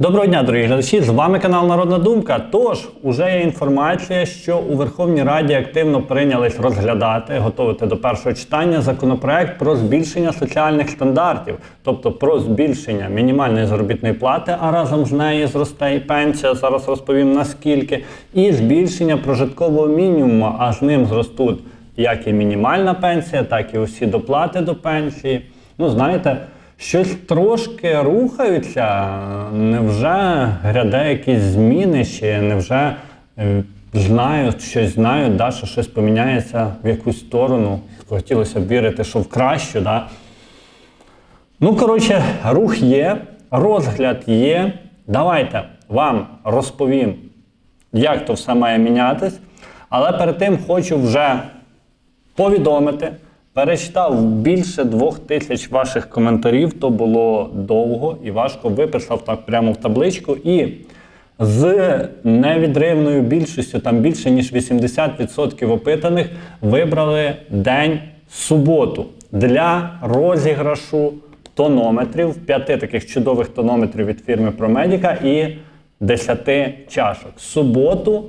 Доброго дня, дорогі глядачі! З вами канал Народна Думка. Тож, уже є інформація, що у Верховній Раді активно прийнялись розглядати, готувати до першого читання законопроект про збільшення соціальних стандартів, тобто про збільшення мінімальної заробітної плати, а разом з нею зросте і пенсія. Зараз розповім наскільки, і збільшення прожиткового мінімуму, а з ним зростуть як і мінімальна пенсія, так і усі доплати до пенсії. Ну, знаєте. Щось трошки рухаються, невже гряде якісь зміни ще, невже е, знають, щось знають, да, що щось поміняється в якусь сторону. Хотілося б вірити, що в кращу. Да? Ну, коротше, рух є, розгляд є. Давайте вам розповім, як то все має мінятись. Але перед тим хочу вже повідомити. Перечитав більше двох тисяч ваших коментарів, то було довго і важко. Виписав так прямо в табличку. І з невідривною більшістю, там більше ніж 80% опитаних, вибрали день суботу для розіграшу тонометрів, п'яти таких чудових тонометрів від фірми Промедіка і 10 чашок. Суботу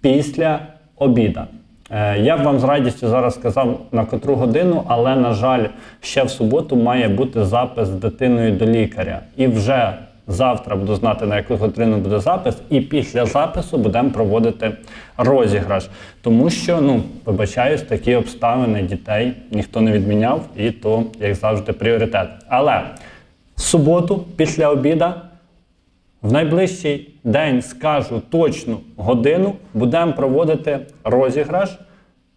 після обіда. Е, Я б вам з радістю зараз сказав на котру годину, але, на жаль, ще в суботу має бути запис з дитиною до лікаря. І вже завтра буду знати, на яку годину буде запис, і після запису будемо проводити розіграш. Тому що, ну, вибачаюсь, такі обставини дітей ніхто не відміняв, і то, як завжди, пріоритет. Але в суботу, після обіда, в найближчий день скажу точну годину, будемо проводити розіграш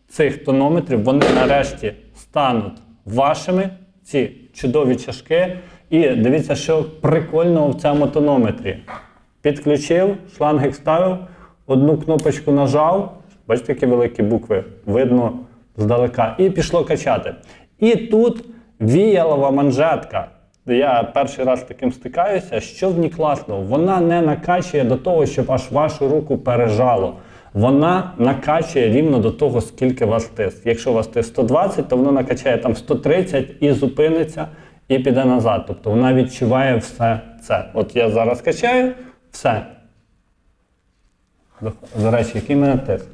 цих тонометрів. Вони нарешті стануть вашими, ці чудові чашки. І дивіться, що прикольного в цьому тонометрі. Підключив, шлангик вставив, одну кнопочку нажав. Бачите, які великі букви, видно здалека. І пішло качати. І тут віялова манжетка. Я перший раз таким стикаюся. Що в ній класно? Вона не накачує до того, щоб аж вашу руку пережало. Вона накачує рівно до того, скільки вас тиск. Якщо у вас тиск 120, то воно накачає там 130 і зупиниться, і піде назад. Тобто вона відчуває все це. От я зараз качаю, все. До речі, який мене тиск?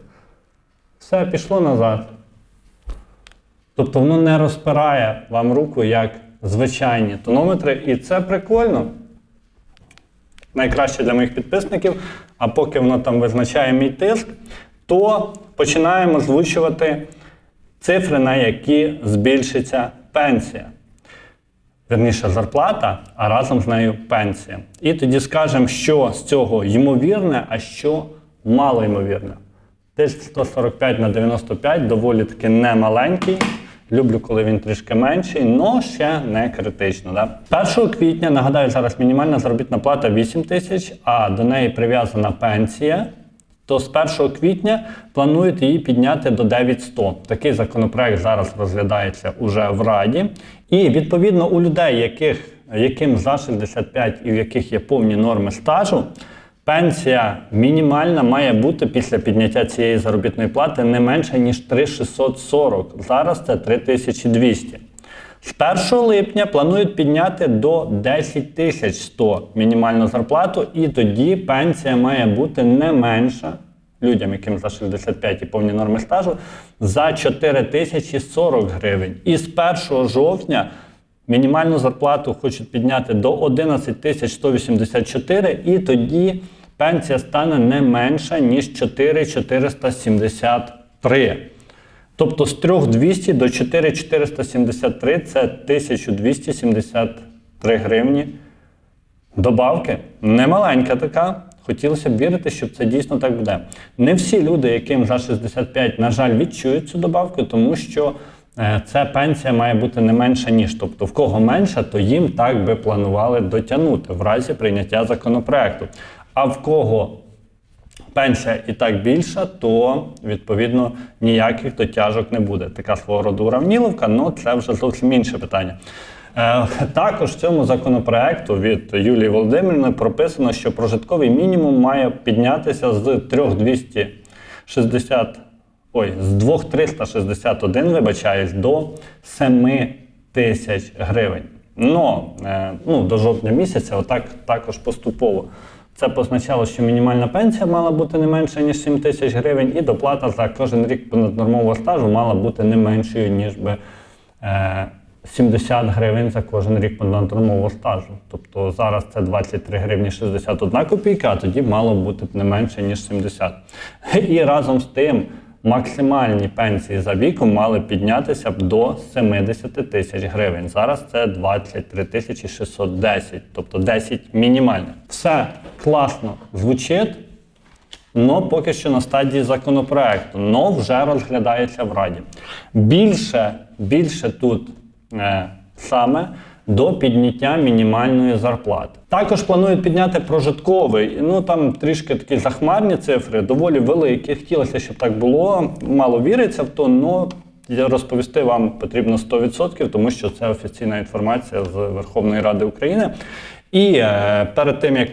Все пішло назад. Тобто воно не розпирає вам руку як звичайні тонометри, і це прикольно. Найкраще для моїх підписників. А поки воно там визначає мій тиск, то починаємо озвучувати цифри, на які збільшиться пенсія. Верніше зарплата, а разом з нею пенсія. І тоді скажемо, що з цього ймовірне, а що малоймовірне. Тиск 145 на 95 доволі таки немаленький. Люблю, коли він трішки менший, але ще не критично. Да? 1 квітня, нагадаю, зараз мінімальна заробітна плата 8 тисяч, а до неї прив'язана пенсія. То з 1 квітня планують її підняти до 9100. Такий законопроект зараз розглядається уже в Раді. І відповідно у людей, яких, яким за 65 і в яких є повні норми стажу, Пенсія мінімальна має бути після підняття цієї заробітної плати не менше, ніж 3640. Зараз це 3200. З 1 липня планують підняти до 10 100 мінімальну зарплату, і тоді пенсія має бути не менша людям, яким за 65 і повні норми стажу, за 4040 гривень. І з 1 жовтня мінімальну зарплату хочуть підняти до 11 184, і тоді пенсія стане не менша, ніж 4473. Тобто з 3200 до 4473 це 1273 гривні. Добавки немаленька така. Хотілося б вірити, що це дійсно так буде. Не всі люди, яким за 65, на жаль, відчують цю добавку, тому що е, ця пенсія має бути не менша, ніж. Тобто, в кого менша, то їм так би планували дотягнути в разі прийняття законопроекту. А в кого пенсія і так більша, то відповідно ніяких дотяжок не буде. Така свого роду уравніловка, але це вже зовсім інше питання. Е, Також в цьому законопроекту від Юлії Володимирівни прописано, що прожитковий мінімум має піднятися з 3260, ой, з 2361, вибачаюсь, до 7 тисяч гривень. Но е, ну, до жовтня місяця отак також поступово. Це позначало, що мінімальна пенсія мала бути не менше, ніж 7 тисяч гривень, і доплата за кожен рік понаднормового стажу мала бути не меншою, ніж би е, 70 гривень за кожен рік понаднормового стажу. Тобто зараз це 23 гривні 61 копійка, а тоді мало бути не менше, ніж 70. І разом з тим максимальні пенсії за віком мали піднятися б до 70 тисяч гривень. Зараз це 23 тисячі 610, тобто 10 мінімальних. Все класно звучить. Но поки що на стадії законопроекту, но вже розглядається в Раді. Більше, більше тут е, саме до підняття мінімальної зарплати. Також планують підняти прожитковий. Ну там трішки такі захмарні цифри, доволі великі. Хотілося, щоб так було. Мало віриться в то, але розповісти вам потрібно 100%, тому що це офіційна інформація з Верховної Ради України. І е, перед тим як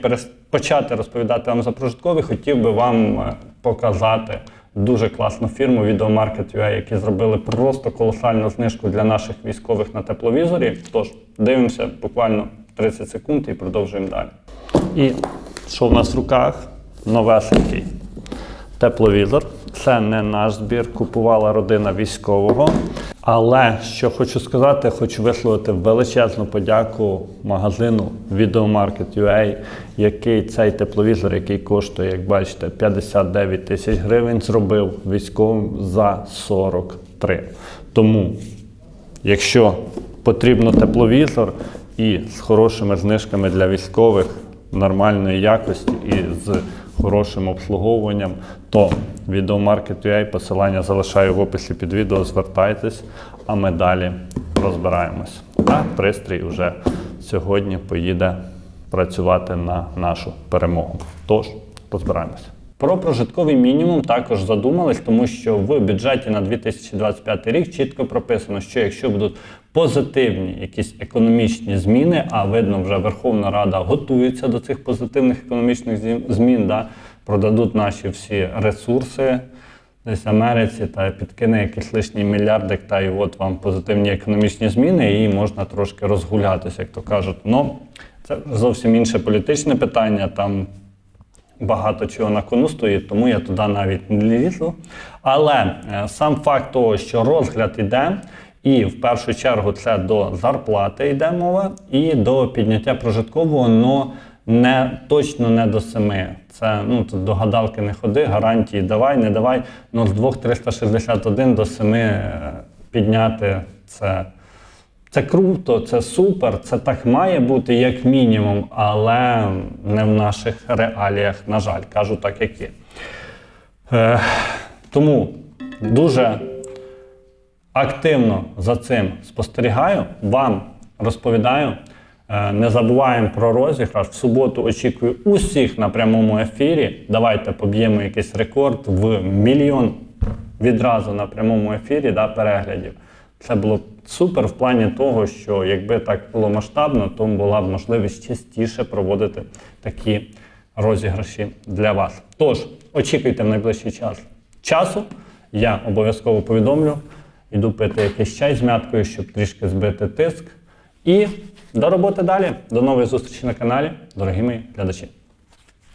почати розповідати вам за прожитковий, хотів би вам е, показати дуже класну фірму Videomarket.ua, які зробили просто колосальну знижку для наших військових на тепловізорі. Тож дивимося буквально 30 секунд і продовжуємо далі. І що в нас в руках? Новесенький тепловізор. Це не наш збір, купувала родина військового. Але що хочу сказати, хочу висловити величезну подяку магазину Videomarket.ua, який цей тепловізор, який коштує, як бачите, 59 тисяч гривень, зробив військовим за 43. Тому Якщо потрібно тепловізор і з хорошими знижками для військових нормальної якості і з хорошим обслуговуванням, то відеомаркет.ua посилання залишаю в описі під відео. Звертайтесь, а ми далі розбираємось. А пристрій вже сьогодні поїде працювати на нашу перемогу. Тож розбираємося. Про прожитковий мінімум також задумались, тому що в бюджеті на 2025 рік чітко прописано, що якщо будуть позитивні якісь економічні зміни, а видно, вже Верховна Рада готується до цих позитивних економічних змін, да, продадуть наші всі ресурси десь Америці та підкине якийсь лишній мільярдик, та і от вам позитивні економічні зміни, і можна трошки розгулятися, як то кажуть. Ну, це зовсім інше політичне питання. Там багато чого на кону стоїть, тому я туди навіть не лізу. Але е, сам факт того, що розгляд іде, і в першу чергу це до зарплати йде мова, і до підняття прожиткового, но не точно не до семи. Це ну тут до гадалки не ходи, гарантії давай, не давай. Ну з 2,361 до 7 е, підняти це. Це круто, це супер, це так має бути як мінімум, але не в наших реаліях, на жаль, кажу так, як є. Е, тому дуже активно за цим спостерігаю, вам розповідаю. Е, Не забуваємо про розіграш. В суботу очікую усіх на прямому ефірі. Давайте поб'ємо якийсь рекорд в мільйон відразу на прямому ефірі да, переглядів. Це було б супер в плані того, що якби так було масштабно, то була б можливість частіше проводити такі розіграші для вас. Тож, очікуйте в найближчий час часу. Я обов'язково повідомлю. Йду пити якийсь чай з мяткою, щоб трішки збити тиск. І до роботи далі. До нової зустрічі на каналі, дорогі мої глядачі.